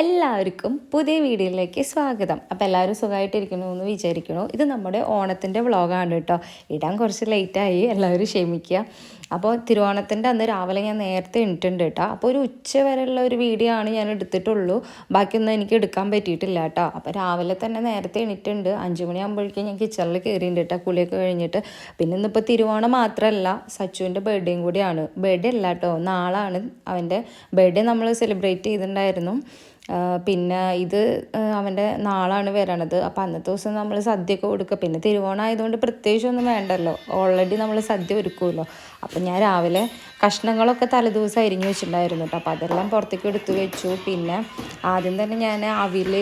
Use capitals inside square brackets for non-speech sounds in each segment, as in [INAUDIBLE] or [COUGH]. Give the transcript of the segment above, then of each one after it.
എല്ലാവർക്കും പുതിയ വീഡിയോയിലേക്ക് സ്വാഗതം. അപ്പോൾ എല്ലാവരും സുഖമായിട്ടിരിക്കുന്നു എന്ന് വിചാരിക്കുന്നു ഇത് നമ്മുടെ ഓണത്തിന്റെ വ്ളോഗാണ് കേട്ടോ. ഇടാൻ കുറച്ച് ലേറ്റായി എല്ലാവരും ക്ഷമിക്കുക അപ്പോൾ തിരുവോണത്തിന്റെ അന്ന് രാവിലെ ഞാൻ നേരത്തെ ഇട്ടിട്ടുണ്ട് കേട്ടോ. അപ്പോൾ ഒരു ഉച്ച വരെയുള്ള ഒരു വീഡിയോ ആണ് ഞാൻ എടുത്തിട്ടുള്ളൂ. ബാക്കിയൊന്നും എനിക്ക് എടുക്കാൻ പറ്റിയിട്ടില്ല കേട്ടോ. അപ്പോൾ രാവിലെ തന്നെ നേരത്തെ എണീറ്റുണ്ട് അഞ്ച് മണിയാകുമ്പോഴേക്കും ഞാൻ കിച്ചണിൽ കയറിയിട്ടുണ്ട് കേട്ടോ. കുളിയൊക്കെ കഴിഞ്ഞിട്ട്. പിന്നെ ഇന്നിപ്പോൾ തിരുവോണം മാത്രമല്ല സച്ചുവിന്റെ ബർത്ത്ഡേയും കൂടിയാണ്. ബർത്ത്ഡേ അല്ല കേട്ടോ. നാളാണ് അവന്റെ ബർത്ത്ഡേ നമ്മൾ സെലിബ്രേറ്റ് ചെയ്തിട്ടുണ്ടായിരുന്നു പിന്നെ ഇത് അവന്റെ നാളാണ് വരണത്. അപ്പോൾ അന്നത്തെ ദിവസം നമ്മൾ സദ്യയൊക്കെ കൊടുക്കുക. പിന്നെ തിരുവോണം ആയതുകൊണ്ട് പ്രത്യേകിച്ചൊന്നും വേണ്ടല്ലോ. ഓൾറെഡി നമ്മൾ സദ്യ ഒരുക്കുമല്ലോ അപ്പം ഞാൻ രാവിലെ കഷ്ണങ്ങളൊക്കെ തലേദിവസം അരിഞ്ഞു വെച്ചിട്ടുണ്ടായിരുന്നു കേട്ടോ അപ്പോൾ അതെല്ലാം പുറത്തേക്ക് എടുത്തു വെച്ചു. പിന്നെ ആദ്യം തന്നെ ഞാൻ അവിൽ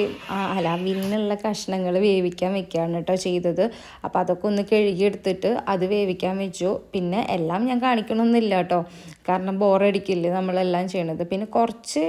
അല്ല അവിലിനുള്ള കഷ്ണങ്ങൾ വേവിക്കാൻ വെക്കുകയാണ് കേട്ടോ ചെയ്തത്. അപ്പോൾ അതൊക്കെ ഒന്ന് കഴുകിയെടുത്തിട്ട് അത് വേവിക്കാൻ വെച്ചു. പിന്നെ എല്ലാം ഞാൻ കാണിക്കണമെന്നില്ല കേട്ടോ കാരണം ബോറടിക്കില്ലേ നമ്മളെല്ലാം ചെയ്യണത്. പിന്നെ കുറച്ച്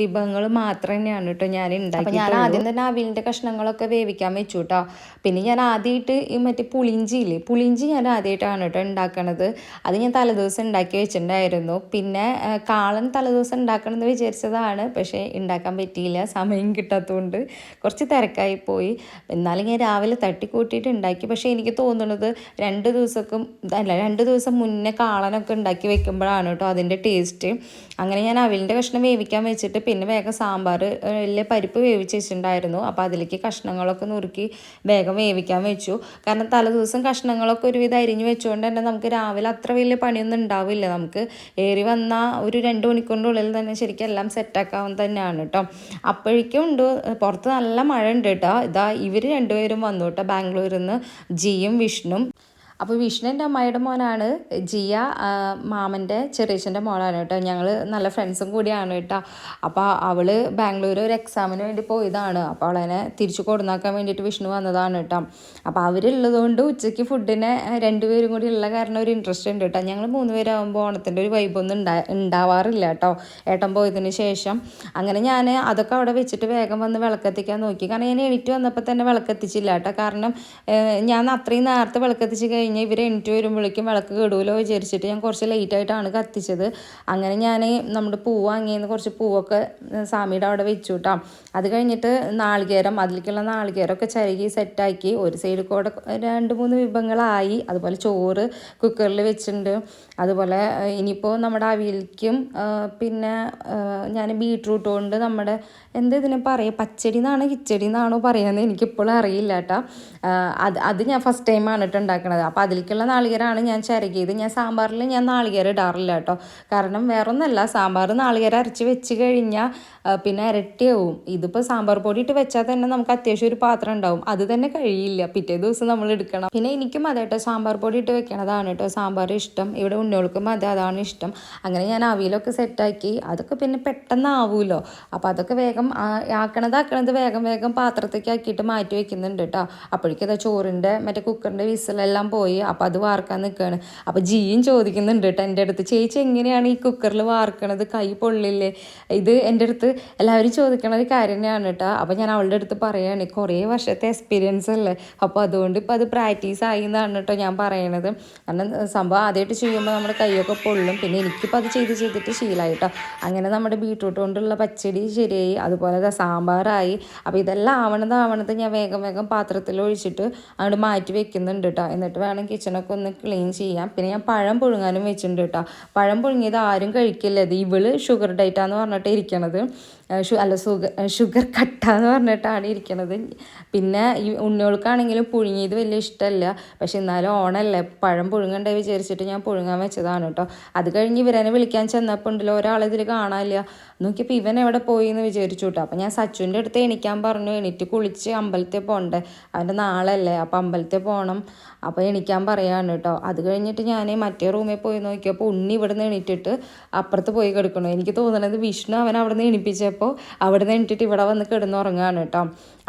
വിഭവങ്ങൾ മാത്രം തന്നെയാണ് കേട്ടോ ഞാൻ ഉണ്ടാക്കി ഞാൻ ആദ്യം തന്നെ അവിലിന്റെ കഷ്ണങ്ങളൊക്കെ വേവിക്കാൻ വെച്ചു കേട്ടോ പിന്നെ ഞാൻ ആദ്യമായിട്ട് ഈ മറ്റേ പുളിഞ്ചി ഇല്ലേ പുളിഞ്ചി ഞാൻ ആദ്യമായിട്ടാണ് കേട്ടോ ഉണ്ടാക്കണത്. അത് ഞാൻ തലേദിവസം ഉണ്ടാക്കി വെച്ചിട്ടുണ്ടായിരുന്നു. പിന്നെ കാളൻ തലേദിവസം ഉണ്ടാക്കണം എന്ന് വിചാരിച്ചതാണ്. പക്ഷേ ഉണ്ടാക്കാൻ പറ്റിയില്ല സമയം കിട്ടാത്തതുകൊണ്ട് കുറച്ച് തിരക്കായി പോയി. എന്നാലും ഞാൻ രാവിലെ തട്ടിക്കൂട്ടിയിട്ട് ഉണ്ടാക്കി. പക്ഷേ എനിക്ക് തോന്നുന്നത് രണ്ട് ദിവസക്കും അല്ല രണ്ട് ദിവസം മുന്നേ കാളനൊക്കെ ഉണ്ടാക്കി വെക്കുമ്പോഴാണ് കേട്ടോ അതിന്റെ ടേസ്റ്റ്. അങ്ങനെ ഞാൻ അവിലിന്റെ കഷ്ണം വേവിക്കാൻ വെച്ചിട്ട് പിന്നെ വേഗം സാമ്പാർ വലിയ പരിപ്പ് വേവിച്ച് വെച്ചിട്ടുണ്ടായിരുന്നു. അപ്പോൾ അതിലേക്ക് കഷ്ണങ്ങളൊക്കെ നുറുക്കി വേഗം വേവിക്കാൻ വെച്ചു. കാരണം തലേദിവസം കഷ്ണങ്ങളൊക്കെ ഒരുവിധം അരിഞ്ഞ് വെച്ചുകൊണ്ട് തന്നെ നമുക്ക് രാവിലെ അത്ര വലിയ പണിയൊന്നും ഉണ്ടാവില്ല. നമുക്ക് ഏറി വന്ന ഒരു രണ്ട് മണിക്കൂറിന്റെ ഉള്ളിൽ തന്നെ ശരിക്കും എല്ലാം സെറ്റാക്കാവുന്ന തന്നെയാണ് കേട്ടോ അപ്പോഴേക്കും ഉണ്ട് പുറത്ത് നല്ല മഴ ഉണ്ട് കേട്ടോ ഇതാ ഇവർ രണ്ടുപേരും വന്നു കേട്ടോ ബാംഗ്ലൂരിൽ നിന്ന് ജിയും വിഷ്ണും. അപ്പോൾ വിഷ്ണു എന്റെ അമ്മായിയുടെ മോനാണ് ജിയ മാമന്റെ ചെറിയച്ഛന്റെ മോളാണ് കേട്ടോ. ഞങ്ങൾ നല്ല ഫ്രണ്ട്സും കൂടിയാണ് കേട്ടോ. അപ്പോൾ അവൾ ബാംഗ്ലൂർ ഒരു എക്സാമിന് വേണ്ടി പോയതാണ്. അപ്പോൾ അവളെന്നെ തിരിച്ചു കൊടുന്നാക്കാൻ വേണ്ടിയിട്ട് വിഷ്ണു വന്നതാണ് കേട്ടോ. അപ്പോൾ അവരുള്ളതുകൊണ്ട് ഉച്ചയ്ക്ക് ഫുഡിന് രണ്ടുപേരും കൂടി ഉള്ള കാരണം ഒരു ഇൻട്രസ്റ്റ് ഉണ്ട് കേട്ടോ. ഞങ്ങൾ മൂന്ന് പേരാകുമ്പോൾ ഓണത്തിന്റെ ഒരു വൈബൊന്നും ഉണ്ടാ ഉണ്ടാവാറില്ല കേട്ടോ. ഏട്ടൻ പോയതിന് ശേഷം. അങ്ങനെ ഞാൻ അതൊക്കെ അവിടെ വെച്ചിട്ട് വേഗം വന്ന് വിളക്കെത്തിക്കാൻ നോക്കി. കാരണം ഞാൻ എണീറ്റ് വന്നപ്പോൾ തന്നെ വിളക്കെത്തിച്ചില്ല കേട്ടോ. കാരണം ഞാൻ അത്രയും നേരത്തെ വിളക്കെത്തിച്ച് കഴിഞ്ഞാൽ ഇവർ എണീറ്റ് വരുമ്പോഴേക്കും വിളക്ക് കെടുമല്ലോ വിചാരിച്ചിട്ട് ഞാൻ കുറച്ച് ലേറ്റായിട്ടാണ് കത്തിച്ചത്. അങ്ങനെ ഞാൻ നമ്മുടെ പൂവ് വാങ്ങിയെന്ന് കുറച്ച് പൂവൊക്കെ സ്വാമിയുടെ അവിടെ വെച്ചു കേട്ടോ അത് കഴിഞ്ഞിട്ട് നാളികേരം അതിലേക്കുള്ള നാളികേരമൊക്കെ ചരുകി സെറ്റാക്കി. ഒരു സൈഡിൽ കൂടെ രണ്ട് മൂന്ന് വിഭവങ്ങളായി. അതുപോലെ ചോറ് കുക്കറിൽ വെച്ചിട്ടുണ്ട്. അതുപോലെ ഇനിയിപ്പോൾ നമ്മുടെ അവിയലിക്കും പിന്നെ ഞാൻ ബീട്രൂട്ട് കൊണ്ട് നമ്മുടെ എന്താ ഇതിനെ പറയുക പച്ചടി എന്നാണ് കിച്ചടി എന്നാണോ പറയുന്നത് എനിക്കിപ്പോഴും അറിയില്ല കേട്ടോ അത് അത് ഞാൻ ഫസ്റ്റ് ടൈമാണ് കേട്ടോ ഉണ്ടാക്കണത്. അപ്പോൾ അതിലേക്കുള്ള നാളികേരമാണ് ഞാൻ ചിരകിയത്. ഞാൻ സാമ്പാറിൽ ഞാൻ നാളികേരം ഇടാറില്ല കേട്ടോ. കാരണം വേറൊന്നല്ല സാമ്പാർ നാളികേരം അരച്ച് വെച്ച് കഴിഞ്ഞാൽ പിന്നെ ഇരട്ടിയാവും ഇതിപ്പോൾ സാമ്പാർ പൊടി ഇട്ട് വെച്ചാൽ തന്നെ നമുക്ക് അത്യാവശ്യം ഒരു പാത്രം ഉണ്ടാവും. അത് തന്നെ കഴിയില്ല. പിറ്റേ ദിവസം നമ്മൾ എടുക്കണം. പിന്നെ എനിക്കും അതെ കേട്ടോ സാമ്പാർ പൊടി ഇട്ട് വെക്കണതാണ് കേട്ടോ സാമ്പാർ ഇഷ്ടം. ഇവിടെ ഉണ്ണികൾക്കും അതെ അതാണ് ഇഷ്ടം. അങ്ങനെ ഞാൻ അവിയലൊക്കെ സെറ്റാക്കി. അതൊക്കെ പിന്നെ പെട്ടെന്ന് ആവുമല്ലോ അപ്പോൾ അതൊക്കെ വേഗം ആക്കണത് ആക്കണത് വേഗം വേഗം പാത്രത്തേക്ക് ആക്കിയിട്ട് മാറ്റി വെക്കുന്നുണ്ട് കേട്ടോ. അപ്പോഴേക്കും ചോറിന്റെ മറ്റേ കുക്കറിന്റെ വിസിലെല്ലാം പോയി. അപ്പോൾ അത് വാർക്കാൻ നിൽക്കുകയാണ് അപ്പോൾ ജിയും ചോദിക്കുന്നുണ്ട് കേട്ടോ എന്റെ അടുത്ത് ചേച്ചി എങ്ങനെയാണ് ഈ കുക്കറിൽ വാർക്കണത്? കൈ പൊള്ളില്ലേ? ഇത് എന്റെ അടുത്ത് എല്ലാവരും ചോദിക്കണ ഒരു കാര്യം തന്നെയാണ് കേട്ടോ അപ്പോൾ ഞാൻ അവളുടെ അടുത്ത് പറയുകയാണ് കുറേ വർഷത്തെ എക്സ്പീരിയൻസ് അല്ലേ? അപ്പോൾ അതുകൊണ്ട് ഇപ്പോൾ അത് പ്രാക്ടീസ് ആയി എന്നാണ് കേട്ടോ ഞാൻ പറയണത്. കാരണം സംഭവം ആദ്യമായിട്ട് ചെയ്യുമ്പോൾ നമ്മുടെ കൈയൊക്കെ പൊള്ളും. പിന്നെ എനിക്കിപ്പോൾ അത് ചെയ്ത് ചെയ്തിട്ട് ശീലമായി കേട്ടോ അങ്ങനെ നമ്മുടെ ബീട്രൂട്ട് കൊണ്ടുള്ള പച്ചടി ശരിയായി. അതുപോലെ സാമ്പാറായി. അപ്പോൾ ഇതെല്ലാം ആവണത് ആവണത് ഞാൻ വേഗം വേഗം പാത്രത്തിൽ ഒഴിച്ചിട്ട് അങ്ങോട്ട് മാറ്റി വെക്കുന്നുണ്ട് കേട്ടോ എന്നിട്ട് വേണം കിച്ചണൊക്കെ ഒന്ന് ക്ലീൻ ചെയ്യാം പിന്നെ ഞാൻ പഴം പുഴുങ്ങാനും വെച്ചിട്ടുണ്ട് കേട്ടോ പഴം പുഴുങ്ങിയത് ആരും കഴിക്കില്ല. ഇത് ഇവൾ ഷുഗർ ഡയറ്റാന്ന് പറഞ്ഞിട്ട് ഇരിക്കണത്. അല്ല സുഗർ ഷുഗർ കട്ട എന്ന് പറഞ്ഞിട്ടാണ് ഇരിക്കുന്നത് പിന്നെ ഈ ഉണ്ണികൾക്കാണെങ്കിലും പുഴുങ്ങിയത് വലിയ ഇഷ്ടമല്ല. പക്ഷെ എന്നാലും ഓണല്ലേ പഴം പുഴുങ്ങണ്ടേ വിചാരിച്ചിട്ട് ഞാൻ പുഴുങ്ങാൻ വെച്ചതാണ് കേട്ടോ. അത് കഴിഞ്ഞ് ഇവരനെ വിളിക്കാൻ ചെന്നപ്പോൾ ഉണ്ടല്ലോ ഒരാളിതിൽ കാണാനില്ല. നോക്കിയപ്പോൾ ഇവൻ എവിടെ പോയി എന്ന് വിചാരിച്ചു കേട്ടോ. അപ്പം ഞാൻ സച്ചുവിന്റെ അടുത്ത് എണിക്കാൻ പറഞ്ഞു എണീറ്റ് കുളിച്ച് അമ്പലത്തിൽ പോകണ്ടേ അവന്റെ നാളല്ലേ അപ്പം അമ്പലത്തിൽ പോകണം അപ്പോൾ എണിക്കാൻ പറയാണ് കേട്ടോ. അത് കഴിഞ്ഞിട്ട് ഞാൻ മറ്റേ റൂമിൽ പോയി നോക്കിയപ്പോൾ ഉണ്ണി ഇവിടെ നിന്ന് എണീറ്റിട്ട് അപ്പുറത്ത് പോയി കിടക്കണു. എനിക്ക് തോന്നുന്നത് വിഷ്ണു അവൻ അവിടെ നിന്ന് എണിപ്പിച്ചപ്പോൾ അവിടെ നിന്ന് എണീറ്റിട്ട് ഇവിടെ വന്ന് കിടന്നുറങ്ങുകയാണ് കേട്ടോ.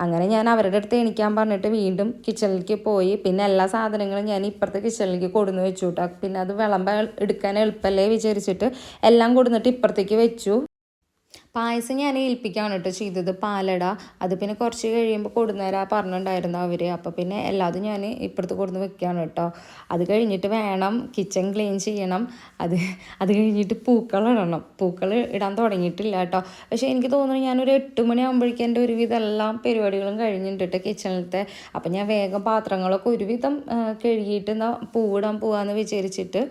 അങ്ങനെ ഞാൻ അവരുടെ അടുത്ത് എണിക്കാൻ പറഞ്ഞിട്ട് വീണ്ടും കിച്ചണിലേക്ക് പോയി. പിന്നെ എല്ലാ സാധനങ്ങളും ഞാൻ ഇപ്പുറത്തെ കിച്ചണിലേക്ക് കൊടുന്ന് വെച്ചു കേട്ടോ. പിന്നെ അത് വിളമ്പ എടുക്കാൻ എളുപ്പമല്ലേ വിചാരിച്ചിട്ട് എല്ലാം കൊടുന്നിട്ട് ഇപ്പുറത്തേക്ക് വെച്ചു. പായസം ഞാൻ ഏൽപ്പിക്കുകയാണ് കേട്ടോ ചെയ്തത്. പാലട അത് പിന്നെ കുറച്ച് കഴിയുമ്പോൾ കൊടുന്നേരാ പറഞ്ഞിട്ടുണ്ടായിരുന്നു അവർ അപ്പോൾ പിന്നെ എല്ലാതും ഞാൻ ഇപ്പുറത്ത് കൊടുന്ന് വെക്കുകയാണ് കേട്ടോ. അത് കഴിഞ്ഞിട്ട് വേണം കിച്ചൺ ക്ലീൻ ചെയ്യണം. അത് അത് കഴിഞ്ഞിട്ട് പൂക്കൾ ഇടണം. പൂക്കൾ ഇടാൻ തുടങ്ങിയിട്ടില്ല കേട്ടോ. പക്ഷേ എനിക്ക് തോന്നുന്നു ഞാനൊരു എട്ട് മണിയാകുമ്പോഴേക്കും എന്റെ ഒരുവിധം എല്ലാം പരിപാടികളും കഴിഞ്ഞിട്ടുണ്ട് കിച്ചണിലത്തെ അപ്പം ഞാൻ വേഗം പാത്രങ്ങളൊക്കെ ഒരുവിധം കഴുകിയിട്ട് എന്നാൽ പൂവിടാൻ പോവാന്ന് വിചാരിച്ചിട്ട്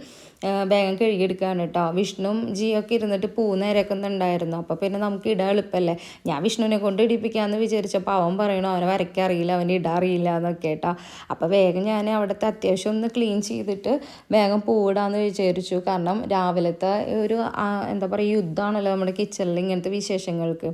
വേഗം കഴുകിയെടുക്കുകയാണ് കേട്ടോ. വിഷ്ണുവും ജിയൊക്കെ ഇരുന്നിട്ട് പൂ നേരക്കുന്നുണ്ടായിരുന്നു. അപ്പോൾ പിന്നെ നമുക്ക് ഇടാൻ എളുപ്പമല്ലേ ഞാൻ വിഷ്ണുവിനെ കൊണ്ട് ഇടിപ്പിക്കാമെന്ന് വിചാരിച്ചപ്പോൾ അവൻ പറയണു അവനെ വരയ്ക്കാൻ അറിയില്ല അവന് ഇടാൻ അറിയില്ല എന്നൊക്കെ കേട്ടോ. അപ്പോൾ വേഗം ഞാൻ അവിടുത്തെ അത്യാവശ്യം ഒന്ന് ക്ലീൻ ചെയ്തിട്ട് വേഗം പൂവിടാമെന്ന് വിചാരിച്ചു. കാരണം രാവിലത്തെ ഒരു എന്താ പറയുക യുദ്ധമാണല്ലോ നമ്മുടെ കിച്ചണിൽ ഇങ്ങനത്തെ വിശേഷങ്ങൾക്ക്.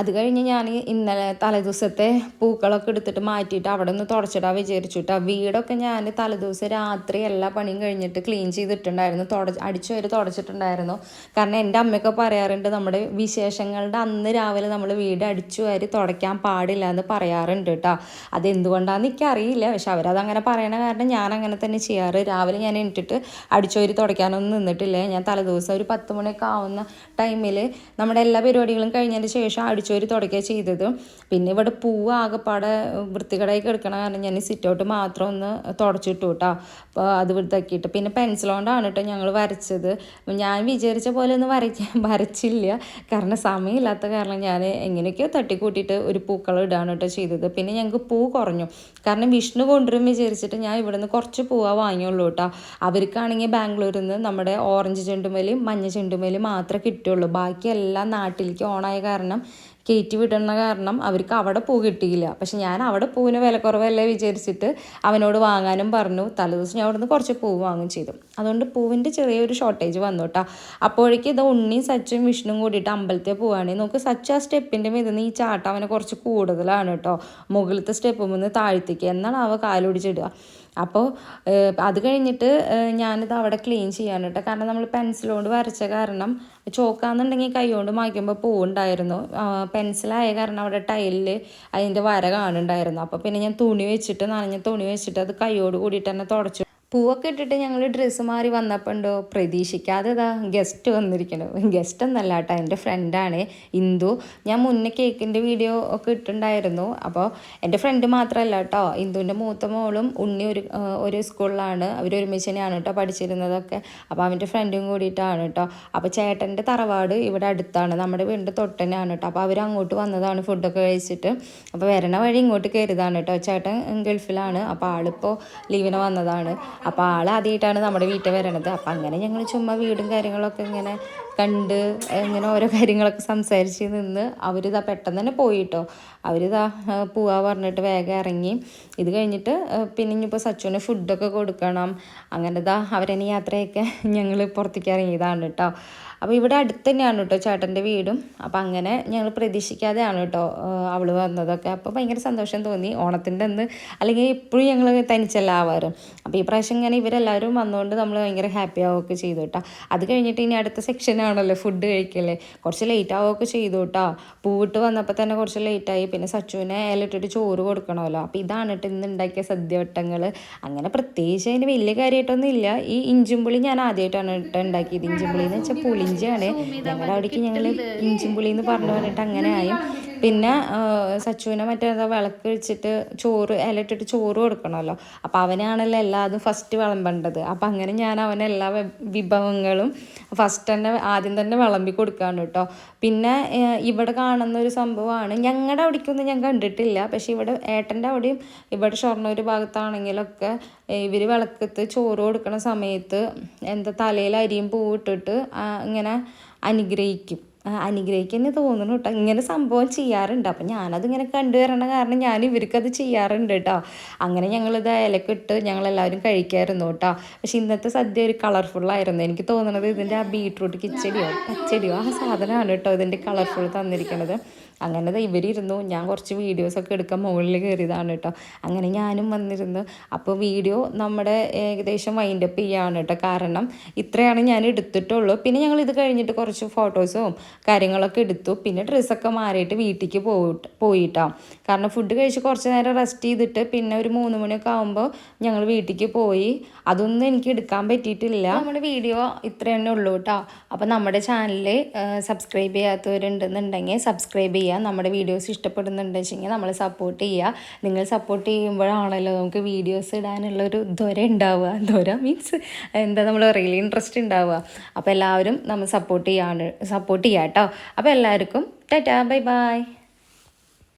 അത് കഴിഞ്ഞ് ഞാൻ ഇന്നലെ തലേദിവസത്തെ പൂക്കളൊക്കെ എടുത്തിട്ട് മാറ്റിയിട്ട് അവിടെ നിന്ന് തുടച്ചിടാൻ വിചാരിച്ചു കേട്ടോ വീടൊക്കെ ഞാൻ തലേദിവസം രാത്രി എല്ലാ പണിയും കഴിഞ്ഞിട്ട് ക്ലീൻ ചെയ്തിട്ടുണ്ടായിരുന്നു. തുട അടിച്ചു വരെ തുടച്ചിട്ടുണ്ടായിരുന്നു. കാരണം എന്റെ അമ്മയൊക്കെ പറയാറുണ്ട് നമ്മുടെ വിശേഷങ്ങളുടെ അന്ന് രാവിലെ നമ്മൾ വീട് അടിച്ചു വരെ തുടയ്ക്കാൻ പാടില്ല എന്ന് പറയാറുണ്ട് കേട്ടോ അതെന്തുകൊണ്ടാണെന്ന് എനിക്കറിയില്ല. പക്ഷെ അവരതങ്ങനെ പറയണ കാരണം ഞാൻ അങ്ങനെ തന്നെ ചെയ്യാറ്. രാവിലെ ഞാൻ എണീറ്റിട്ട് അടിച്ചു വരി തുടയ്ക്കാനൊന്നും നിന്നിട്ടില്ല. ഞാൻ തലേദിവസം ഒരു പത്ത് മണിയൊക്കെ ആവുന്ന ടൈമിൽ നമ്മുടെ എല്ലാ പരിപാടികളും കഴിഞ്ഞതിന് ശേഷം അടിച്ചോരി തുടക്കുക ചെയ്തത്. പിന്നെ ഇവിടെ പൂവ് ആകെപ്പാടെ വൃത്തികളായി കിടക്കണ കാരണം ഞാൻ സിറ്റൗട്ട് മാത്രം ഒന്ന് തുടച്ചിട്ടു കേട്ടോ അപ്പോൾ അത് വൃത്തിയാക്കിയിട്ട്. പിന്നെ പെൻസിലോണ്ടാണ് കേട്ടോ ഞങ്ങൾ വരച്ചത്. ഞാൻ വിചാരിച്ച പോലെ ഒന്നും വരയ്ക്കാൻ [LAUGHS] വരച്ചില്ല. കാരണം സമയമില്ലാത്ത കാരണം ഞാൻ എങ്ങനെയൊക്കെയോ തട്ടിക്കൂട്ടിയിട്ട് ഒരു പൂക്കളം ഇടാണ് കേട്ടോ ചെയ്തത്. പിന്നെ ഞങ്ങൾക്ക് പൂ കുറഞ്ഞു. കാരണം വിഷ്ണു കൊണ്ടുവരും വിചാരിച്ചിട്ട് ഞാൻ ഇവിടുന്ന് കുറച്ച് പൂവാ വാങ്ങിയുള്ളൂ കേട്ടോ അവർക്കാണെങ്കിൽ ബാംഗ്ലൂരിൽ നിന്ന് നമ്മുടെ ഓറഞ്ച് ചെണ്ടുമല്ലി മഞ്ഞ ചെണ്ടുമല്ലി മാത്രമേ കിട്ടുള്ളൂ. ബാക്കി എല്ലാം നാട്ടിലേക്ക് ഓണായ കാരണം കയറ്റി വിടുന്ന കാരണം അവർക്ക് അവിടെ പൂ കിട്ടിയില്ല. പക്ഷെ ഞാൻ അവിടെ പൂവിന് വില കുറവല്ലേ വിചാരിച്ചിട്ട് അവനോട് വാങ്ങാനും പറഞ്ഞു. തലേദിവസം ഞാൻ അവിടുന്ന് കുറച്ച് പൂവ് വാങ്ങും ചെയ്തു. അതുകൊണ്ട് പൂവിന്റെ ചെറിയൊരു ഷോർട്ടേജ് വന്നു കേട്ടോ. അപ്പോഴേക്കും ഇത് ഉണ്ണിയും സച്ചും വിഷ്ണുവും കൂടിയിട്ട് അമ്പലത്തിൽ പോവുകയാണെങ്കിൽ നമുക്ക് സച്ച് ആ സ്റ്റെപ്പിന്റെ മീതിൽ നിന്ന് ഈ ചാട്ടം അവനെ കുറച്ച് കൂടുതലാണ് കേട്ടോ. മുകളിലത്തെ സ്റ്റെപ്പ് മുന്ന് താഴ്ത്തിക്കുക എന്നാണ് അവ കാലൊടിച്ചിടുക. അപ്പോൾ അത് കഴിഞ്ഞിട്ട് ഞാനിത് അവിടെ ക്ലീൻ ചെയ്യാൻ കേട്ടോ കാരണം നമ്മൾ പെൻസിൽ കൊണ്ട് വരച്ച കാരണം ചോക്കാന്നുണ്ടെങ്കിൽ കൈ കൊണ്ട് മായ്ക്കുമ്പോൾ പോവുണ്ടായിരുന്നു. പെൻസിലായ കാരണം അവിടെ ടൈലിൽ അതിന്റെ വര കാണുന്നുണ്ടായിരുന്നു. അപ്പോൾ പിന്നെ ഞാൻ തുണി വെച്ചിട്ട് നനഞ്ഞ തുണി വെച്ചിട്ട് അത് കൈയോട് കൂടിയിട്ട് തന്നെ തുടച്ചു. പൂവൊക്കെ ഇട്ടിട്ട് ഞങ്ങൾ ഡ്രസ്സ് മാറി വന്നപ്പോൾ ഉണ്ടോ പ്രതീക്ഷിക്കാതെ ഇതാ ഗസ്റ്റ് വന്നിരിക്കുന്നു ഗസ്റ്റ് എന്നല്ല കേട്ടോ എന്റെ ഫ്രണ്ടാണ് ഇന്ദു. ഞാൻ മുന്നേ കേക്കിന്റെ വീഡിയോ ഒക്കെ ഇട്ടുണ്ടായിരുന്നു. അപ്പോൾ എന്റെ ഫ്രണ്ട് മാത്രമല്ല കേട്ടോ ഇന്ദുവിന്റെ മൂത്ത മോളും ഉണ്ണി ഒരു ഒരു സ്കൂളിലാണ് അവർ ഒരുമിച്ച് തന്നെയാണ് കേട്ടോ പഠിച്ചിരുന്നതൊക്കെ. അപ്പോൾ അവന്റെ ഫ്രണ്ടും കൂടിയിട്ടാണ് കേട്ടോ. അപ്പോൾ ചേട്ടന്റെ തറവാട് ഇവിടെ അടുത്താണ് നമ്മുടെ വീടിന്റെ തൊട്ടനാണ് കേട്ടോ. അപ്പോൾ അവർ അങ്ങോട്ട് വന്നതാണ് ഫുഡൊക്കെ കഴിച്ചിട്ട്. അപ്പോൾ വരണ വഴി ഇങ്ങോട്ട് കയറിയതാണ് കേട്ടോ. ചേട്ടൻ ഗൾഫിലാണ് അപ്പോൾ ആളിപ്പോൾ ലീവിന് വന്നതാണ്. അപ്പോൾ ആൾ ആദ്യമായിട്ടാണ് നമ്മുടെ വീട്ടിൽ വരണത്. അപ്പോൾ അങ്ങനെ ഞങ്ങൾ ചുമ്മാ വീടും കാര്യങ്ങളൊക്കെ ഇങ്ങനെ കണ്ട് ഇങ്ങനെ ഓരോ കാര്യങ്ങളൊക്കെ സംസാരിച്ച് നിന്ന് അവരിതാ പെട്ടെന്ന് തന്നെ പോയി കേട്ടോ അവരിതാ പോവാ പറഞ്ഞിട്ട് വേഗം ഇറങ്ങി. ഇത് കഴിഞ്ഞിട്ട് പിന്നെ ഇനിയിപ്പോൾ സച്ചുവിന് ഫുഡൊക്കെ കൊടുക്കണം. അങ്ങനെ ഇതാ അവരെന്നെ യാത്രയൊക്കെ [LAUGHS] ഞങ്ങൾ പുറത്തേക്ക് ഇറങ്ങിയതാണ് കേട്ടോ അപ്പോൾ ഇവിടെ അടുത്ത് തന്നെയാണ് കേട്ടോ ചേട്ടന്റെ വീടും. അപ്പോൾ അങ്ങനെ ഞങ്ങൾ പ്രതീക്ഷിക്കാതെയാണ് കേട്ടോ അവൾ വന്നതൊക്കെ. അപ്പോൾ ഭയങ്കര സന്തോഷം തോന്നി. ഓണത്തിന്റെ അന്ന് അല്ലെങ്കിൽ എപ്പോഴും ഞങ്ങൾ തനിച്ചല്ല ആവാറ്. അപ്പോൾ ഈ പ്രാവശ്യം ഇങ്ങനെ ഇവരെല്ലാവരും വന്നുകൊണ്ട് നമ്മൾ ഭയങ്കര ഹാപ്പി ആവുകയൊക്കെ ചെയ്തു കേട്ടോ അത് കഴിഞ്ഞിട്ട് ഇനി അടുത്ത സെക്ഷനാണല്ലോ ഫുഡ് കഴിക്കല്ലേ കുറച്ച് ലേറ്റ് ആവുകയൊക്കെ ചെയ്തു കേട്ടോ പൂവിട്ട് വന്നപ്പോൾ തന്നെ കുറച്ച് ലേറ്റായി പിന്നെ സച്ചുവിനെ ഇലയിട്ടിട്ട് ചോറ് കൊടുക്കണമല്ലോ. അപ്പോൾ ഇതാണ് കേട്ടോ ഇന്ന് ഉണ്ടാക്കിയ സദ്യവട്ടങ്ങൾ അങ്ങനെ പ്രത്യേകിച്ച് അതിന് വലിയ കാര്യമായിട്ടൊന്നും ഇല്ല. ഈ ഇഞ്ചുംപുളി ഞാൻ ആദ്യമായിട്ടാണ് കേട്ടോ ഉണ്ടാക്കിയത്. ഇഞ്ചുംപുളി എന്ന് വെച്ചാൽ പുളിഞ്ചിയാണ്. ഞങ്ങളുടെ അവിടേക്ക് ഞങ്ങൾ ഇഞ്ചുംപുളി എന്ന് പറഞ്ഞു പറഞ്ഞിട്ട് അങ്ങനെ ആയി. പിന്നെ സച്ചുവിനെ മറ്റേ വിളക്ക് വെച്ചിട്ട് ചോറ് ഇലയിട്ടിട്ട് ചോറ് കൊടുക്കണമല്ലോ. അപ്പോൾ അവനാണല്ലോ എല്ലാതും ഫസ്റ്റ് വിളമ്പേണ്ടത്. അപ്പോൾ അങ്ങനെ ഞാൻ അവന് എല്ലാ വിഭവങ്ങളും ഫസ്റ്റ് തന്നെ ആദ്യം തന്നെ വിളമ്പി കൊടുക്കാണ് കേട്ടോ. പിന്നെ ഇവിടെ കാണുന്ന ഒരു സംഭവമാണ്. ഞങ്ങളുടെ അവിടേക്കൊന്നും ഞാൻ കണ്ടിട്ടില്ല. പക്ഷേ ഇവിടെ ഏട്ടന്റെ അവിടെയും ഇവിടെ ഷൊർണൂർ ഭാഗത്താണെങ്കിലൊക്കെ ഇവർ വിളക്കത്ത് ചോറ് കൊടുക്കണ സമയത്ത് എന്താ തലയിൽ അരിയും പൂവിട്ടിട്ട് ഇങ്ങനെ അനുഗ്രഹിക്കും. അനുഗ്രഹിക്കുന്നെ തോന്നുന്നു കേട്ടോ. ഇങ്ങനെ സംഭവം ചെയ്യാറുണ്ട്. അപ്പം ഞാനതിങ്ങനെ കണ്ടുവരണ കാരണം ഞാൻ ഇവർക്കത് ചെയ്യാറുണ്ട് കേട്ടോ. അങ്ങനെ ഞങ്ങളിത് ഇലക്കിട്ട് ഞങ്ങളെല്ലാവരും കഴിക്കായിരുന്നു കേട്ടോ. പക്ഷെ ഇന്നത്തെ സദ്യ ഒരു കളർഫുള്ളായിരുന്നു എനിക്ക് തോന്നുന്നത് ഇതിന്റെ ആ ബീട്രൂട്ട് കിച്ചടിയോ പച്ചടിയോ ആ സാധനമാണ് കേട്ടോ ഇതിന്റെ കളർഫുൾ തന്നിരിക്കുന്നത് അങ്ങനെ ഇവരിരുന്നു. ഞാൻ കുറച്ച് വീഡിയോസൊക്കെ എടുക്കാൻ മുകളിൽ കയറിയതാണ് കേട്ടോ. അങ്ങനെ ഞാനും വന്നിരുന്നു. അപ്പോൾ വീഡിയോ നമ്മുടെ ഏകദേശം വൈൻഡപ്പ് ചെയ്യാണ് കേട്ടോ. കാരണം ഇത്രയാണ് ഞാൻ എടുത്തിട്ടുള്ളൂ. പിന്നെ ഞങ്ങൾ ഇത് കഴിഞ്ഞിട്ട് കുറച്ച് ഫോട്ടോസും കാര്യങ്ങളൊക്കെ എടുത്തു. പിന്നെ ഡ്രസ്സൊക്കെ മാറിയിട്ട് വീട്ടിലേക്ക് പോയിട്ട് പോയിട്ടോ. കാരണം ഫുഡ് കഴിച്ച് കുറച്ച് നേരം റെസ്റ്റ് ചെയ്തിട്ട് പിന്നെ ഒരു മൂന്ന് മണിയൊക്കെ ആകുമ്പോൾ ഞങ്ങൾ വീട്ടിലേക്ക് പോയി. അതൊന്നും എനിക്ക് എടുക്കാൻ പറ്റിയിട്ടില്ല. നമ്മുടെ വീഡിയോ ഇത്ര തന്നെ ഉള്ളൂ കേട്ടോ. അപ്പോൾ നമ്മുടെ ചാനൽ സബ്സ്ക്രൈബ് ചെയ്യാത്തവരുണ്ടെന്നുണ്ടെങ്കിൽ സബ്സ്ക്രൈബ് ചെയ്യുക നമ്മുടെ വീഡിയോസ് ഇഷ്ടപ്പെടുന്നുണ്ടെന്ന് ഇഷ്ടപ്പെടുന്നുണ്ടെങ്കിൽ നമ്മൾ സപ്പോർട്ട് ചെയ്യുക. നിങ്ങൾ സപ്പോർട്ട് ചെയ്യുമ്പോഴാണല്ലോ നമുക്ക് വീഡിയോസ് ഇടാനുള്ളൊരു ദ്വര ഉണ്ടാവുക. ദ്വര മീൻസ് എന്താ നമ്മൾ റിയലി ഇൻട്രസ്റ്റ് ഉണ്ടാവുക. അപ്പോൾ എല്ലാവരും നമ്മൾ സപ്പോർട്ട് ചെയ്യാണ് സപ്പോർട്ട് ചെയ്യാം കേട്ടോ അപ്പോൾ എല്ലാവർക്കും ടാറ്റാ ബൈ ബൈ